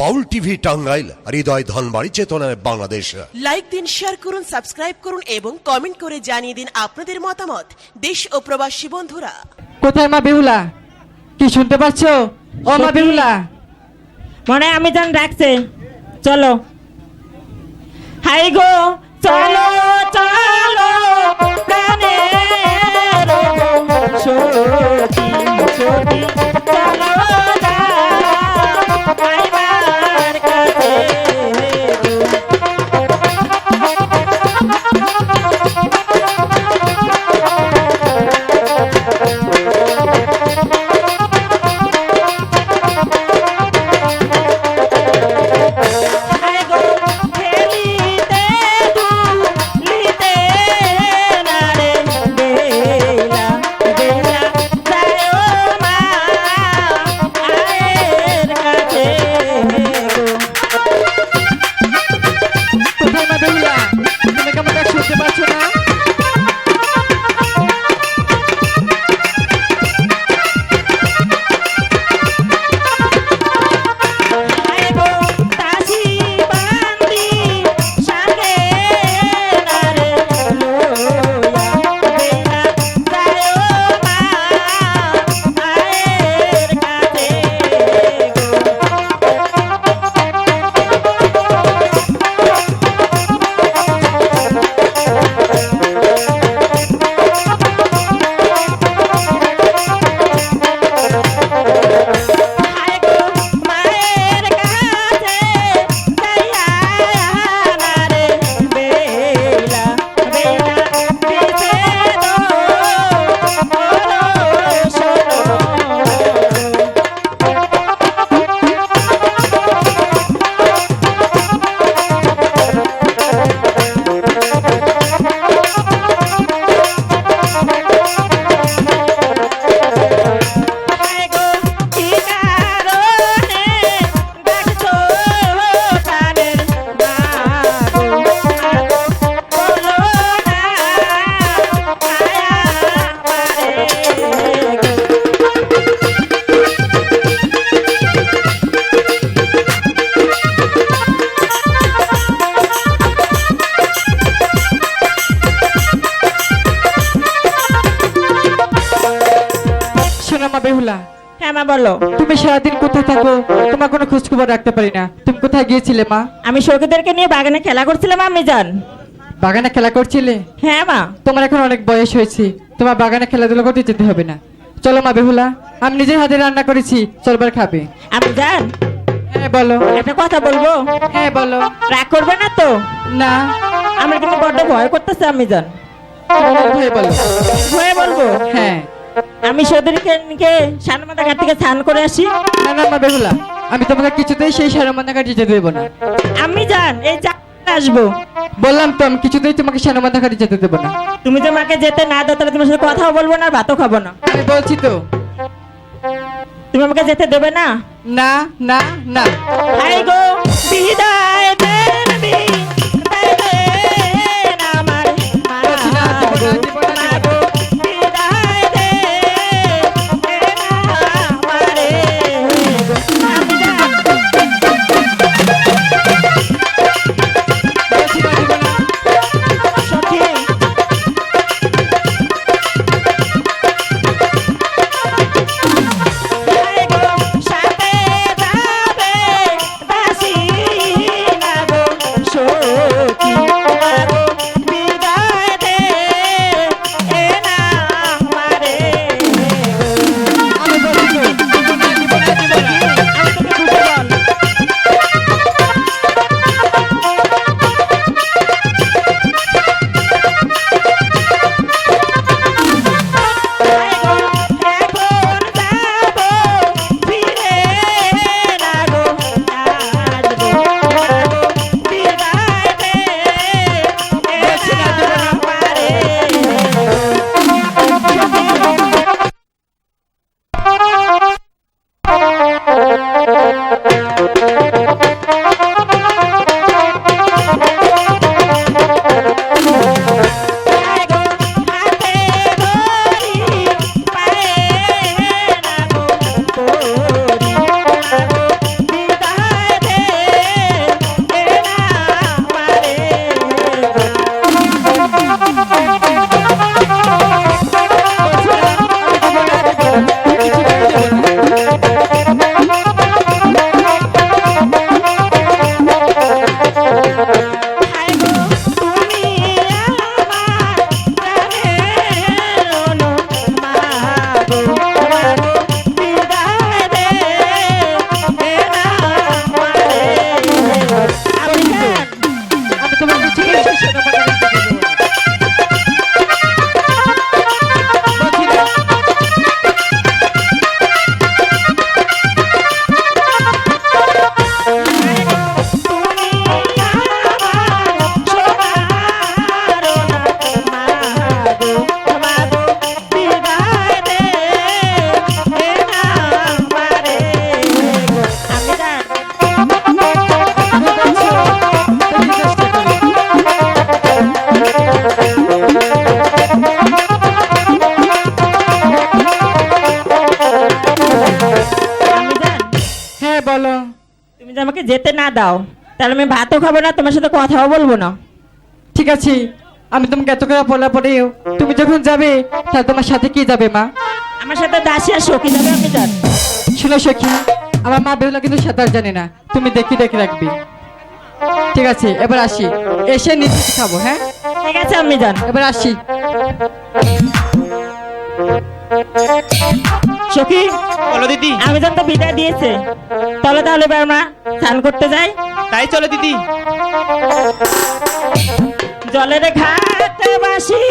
বাউল TV Tangail হৃদয় ধনবাড়ি চেতনায় Bangladesh. Like দিন শেয়ার করুন সাবস্ক্রাইব করুন এবং কমেন্ট করে জানিয়ে দিন আপনাদের মতামত। দেশ ও প্রবাসী বন্ধুরা। কোথায় মা বেহুলা? কি শুনতে পাচ্ছ? ও মা। বেহুলা। মনে হয় আমি জান ডাকছে। চলো। হাই গো চলো চলো প্রাণের সখী, বলো তুমি সারাদিন কোথায় থাকো? তোমার কোনো খোঁজ খবর রাখতে পারি না। তুমি কোথায় গিয়েছিলে মা? আমি সখীদেরকে নিয়ে বাগানে খেলা করছিলাম আমি যান বাগানে খেলা করছিলে? হ্যাঁ মা। তোমার এখন অনেক বয়স হয়েছে। তোমার বাগানে খেলাধুলা করতে যেতে হবে না। চলো মা বেহুলা আমি নিজের হাতে রান্না করেছি। চলবার খাবে। আমি যান হ্যাঁ বলো। একটা কথা বলব? হ্যাঁ বলো। রাগ করবে না তো? না। আমার কিন্তু বড্ড ভয় করতেছে আমি যান হয়ে বলো। ভয়ে বলব? হ্যাঁ। আমি সদরকে নিয়ে সানমাথা ঘাট থেকে স্নান করে আসি। না না বেহুলা আমি তোমাকে কিছুতেই সেই সারমান্না ঘাট যেতে দেবো না। আমি যান এই আসব। বললাম তো আমি কিছুতেই তোমাকে সারমান্না ঘাটে যেতে দেবো না। তুমি যে মাকে যেতে না দাও তাহলে তোমার সাথে কথাও বলব না ভাতও খাব না। আমি বলছি তো। তুমি আমাকে যেতে দেবে না? না না না। হাই গো বিদায় হায় আমাকে যেতে না দাও তাহলে আমি ভাতও খাব না তোমার সাথে কথাও বলব না। ঠিক আছে আমি তোমাকে এত করে বলার পরেও তুমি যখন যাবে তাহলে তোমার সাথে কি যাবে মা? আমার সাথে দাসী আর সখী যাবে আমি জান। শুনো সখী আমার মা বেহুলা কিন্তু সাঁতার জানে না তুমি দেখি দেখে রাখবি। ঠিক আছে এবার আসি এসে নিজে খাব হ্যাঁ? ঠিক আছে আমি যান এবার আসি। সখী বলো দিদি। আমি জান তো বিদায় দিয়েছে তাহলে তাহলে এবার আমরা স্নান করতে যাই। তাই চলো দিদি। জলের ঘাটে বাসি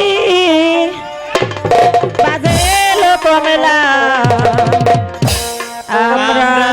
বাজে লোকমেলা আমরা